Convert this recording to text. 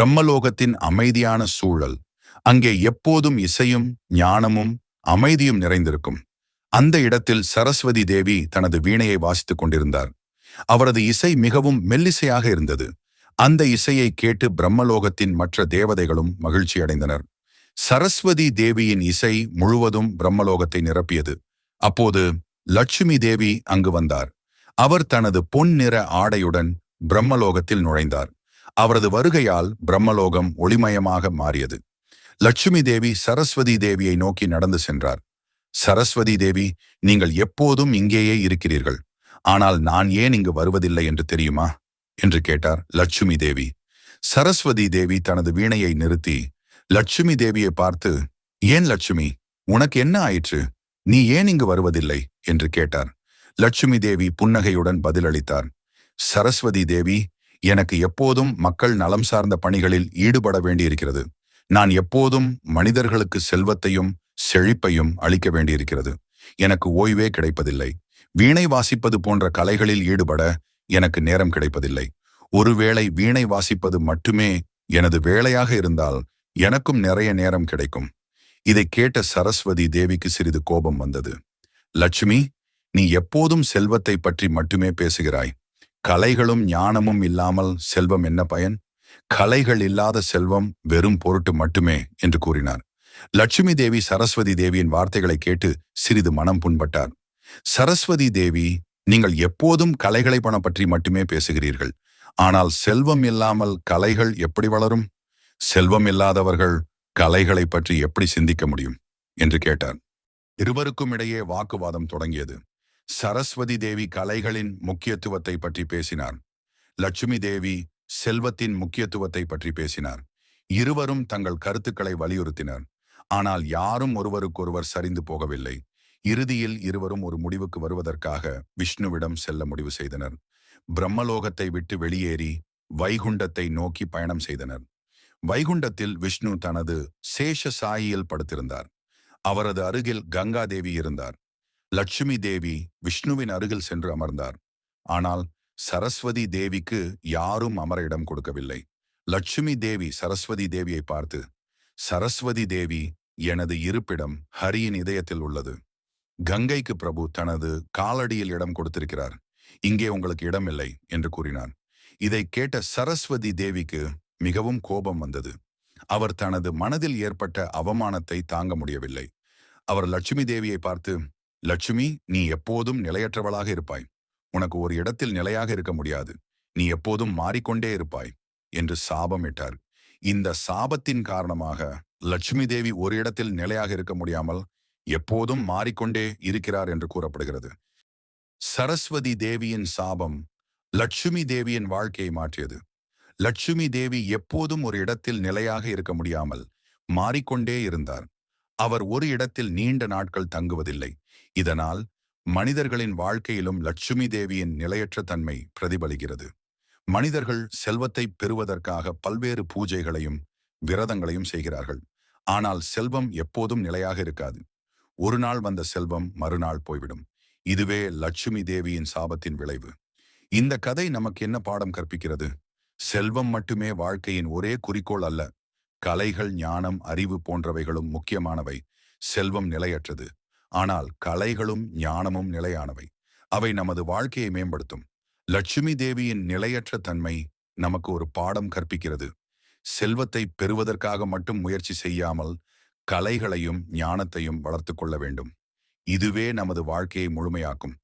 பிரம்மலோகத்தின் அமைதியான சூழல். அங்கே எப்போதும் இசையும் ஞானமும் அமைதியும் நிறைந்திருக்கும். அந்த இடத்தில் சரஸ்வதி தேவி தனது வீணையை வாசித்துக் கொண்டிருந்தார். அவரது இசை மிகவும் மெல்லிசையாக இருந்தது. அந்த இசையை கேட்டு பிரம்மலோகத்தின் மற்ற தேவதைகளும் மகிழ்ச்சி அடைந்தனர். சரஸ்வதி தேவியின் இசை முழுவதும் பிரம்மலோகத்தை நிரப்பியது. அப்போது லட்சுமி தேவி அங்கு வந்தார். அவர் தனது பொன் நிற ஆடையுடன் பிரம்மலோகத்தில் நுழைந்தார். அவரது வருகையால் பிரம்மலோகம் ஒளிமயமாக மாறியது. லட்சுமி தேவி சரஸ்வதி தேவியை நோக்கி நடந்து சென்றார். சரஸ்வதி தேவி நீங்கள் எப்போதும் இங்கேயே இருக்கிறீர்கள். ஆனால் நான் ஏன் இங்கு வருவதில்லை என்று தெரியுமா? என்று கேட்டார் லட்சுமி தேவி. சரஸ்வதி தேவி தனது வீணையை நிறுத்தி லட்சுமி தேவியை பார்த்து ஏன் லட்சுமி உனக்கு என்ன ஆயிற்று? நீ ஏன் இங்கு வருவதில்லை? என்று கேட்டார். லட்சுமி தேவி புன்னகையுடன் பதிலளித்தார். சரஸ்வதி தேவி எனக்கு எப்போதும் மக்கள் நலம் சார்ந்த பணிகளில் ஈடுபட வேண்டியிருக்கிறது. நான் எப்போதும் மனிதர்களுக்கு செல்வத்தையும் செழிப்பையும் அளிக்க வேண்டியிருக்கிறது. எனக்கு ஓய்வே கிடைப்பதில்லை. வீணை வாசிப்பது போன்ற கலைகளில் ஈடுபட எனக்கு நேரம் கிடைப்பதில்லை. ஒருவேளை வீணை வாசிப்பது மட்டுமே எனது வேலையாக இருந்தால் எனக்கும் நிறைய நேரம் கிடைக்கும். இதை கேட்ட சரஸ்வதி தேவிக்கு சிறிது கோபம் வந்தது. லட்சுமி நீ எப்போதும் செல்வத்தை பற்றி மட்டுமே பேசுகிறாய். கலைகளும் ஞானமும் இல்லாமல் செல்வம் என்ன பயன்? கலைகள் இல்லாத செல்வம் வெறும் பொருட்டு மட்டுமே என்று கூறினார். லட்சுமி தேவி சரஸ்வதி தேவியின் வார்த்தைகளை கேட்டு சிறிது மனம் புண்பட்டார். சரஸ்வதி தேவி நீங்கள் எப்போதும் கலைகளை பண பற்றி மட்டுமே பேசுகிறீர்கள். ஆனால் செல்வம் இல்லாமல் கலைகள் எப்படி வளரும்? செல்வம் இல்லாதவர்கள் கலைகளை பற்றி எப்படி சிந்திக்க முடியும்? என்று கேட்டார். இருவருக்கும் இடையே வாக்குவாதம் தொடங்கியது. சரஸ்வதி தேவி கலைகளின் முக்கியத்துவத்தை பற்றி பேசினார். லட்சுமி தேவி செல்வத்தின் முக்கியத்துவத்தை பற்றி பேசினார். இருவரும் தங்கள் கருத்துக்களை வலியுறுத்தினர். ஆனால் யாரும் ஒருவருக்கொருவர் சரிந்து போகவில்லை. இறுதியில் இருவரும் ஒரு முடிவுக்கு வருவதற்காக விஷ்ணுவிடம் செல்ல முடிவு செய்தனர். பிரம்மலோகத்தை விட்டு வெளியேறி வைகுண்டத்தை நோக்கி பயணம் செய்தனர். வைகுண்டத்தில் விஷ்ணு தனது சேஷ சாயியில் படுத்திருந்தார். அவரது அருகில் கங்கா தேவி இருந்தார். லட்சுமி தேவி விஷ்ணுவின் அருகில் சென்று அமர்ந்தார். ஆனால் சரஸ்வதி தேவிக்கு யாரும் அமர இடம் கொடுக்கவில்லை. லட்சுமி தேவி சரஸ்வதி தேவியை பார்த்து சரஸ்வதி தேவி எனது இருப்பிடம் ஹரியின் இதயத்தில் உள்ளது. கங்கைக்கு பிரபு தனது காலடியில் இடம் கொடுத்திருக்கிறார். இங்கே உங்களுக்கு இடமில்லை என்று கூறினார் இதை கேட்ட சரஸ்வதி தேவிக்கு மிகவும் கோபம் வந்தது. அவர் தனது மனதில் ஏற்பட்ட அவமானத்தை தாங்க முடியவில்லை. அவர் லட்சுமி தேவியை பார்த்து லட்சுமி நீ எப்போதும் நிலையற்றவளாக இருப்பாய். உனக்கு ஒரு இடத்தில் நிலையாக இருக்க முடியாது. நீ எப்போதும் மாறிக்கொண்டே இருப்பாய் என்று சாபமிட்டார் இந்த சாபத்தின் காரணமாக லட்சுமி தேவி ஒரு இடத்தில் நிலையாக இருக்க முடியாமல் எப்போதும் மாறிக்கொண்டே இருக்கிறார் என்று கூறப்படுகிறது. சரஸ்வதி தேவியின் சாபம் லட்சுமி தேவியின் வாழ்க்கையை மாற்றியது. லட்சுமி தேவி எப்போதும் ஒரு இடத்தில் நிலையாக இருக்க முடியாமல் மாறிக்கொண்டே இருந்தார். அவர் ஒரு இடத்தில் நீண்ட நாட்கள் தங்குவதில்லை. இதனால் மனிதர்களின் வாழ்க்கையிலும் லட்சுமி தேவியின் நிலையற்ற தன்மை பிரதிபலிக்கிறது. மனிதர்கள் செல்வத்தை பெறுவதற்காக பல்வேறு பூஜைகளையும் விரதங்களையும் செய்கிறார்கள். ஆனால் செல்வம் எப்போதும் நிலையாக இருக்காது. ஒரு நாள் வந்த செல்வம் மறுநாள் போய்விடும். இதுவே லட்சுமி தேவியின் சாபத்தின் விளைவு. இந்த கதை நமக்கு என்ன பாடம் கற்பிக்கிறது? செல்வம் மட்டுமே வாழ்க்கையின் ஒரே குறிக்கோள் அல்ல. கலைகள் ஞானம் அறிவு போன்றவைகளும் முக்கியமானவை. செல்வம் நிலையற்றது. ஆனால் கலைகளும் ஞானமும் நிலையானவை. அவை நமது வாழ்க்கையை மேம்படுத்தும். லட்சுமி தேவியின் நிலையற்ற தன்மை நமக்கு ஒரு பாடம் கற்பிக்கிறது. செல்வத்தை பெறுவதற்காக மட்டும் முயற்சி செய்யாமல் கலைகளையும் ஞானத்தையும் வளர்த்து கொள்ள வேண்டும். இதுவே நமது வாழ்க்கையை முழுமையாக்கும்.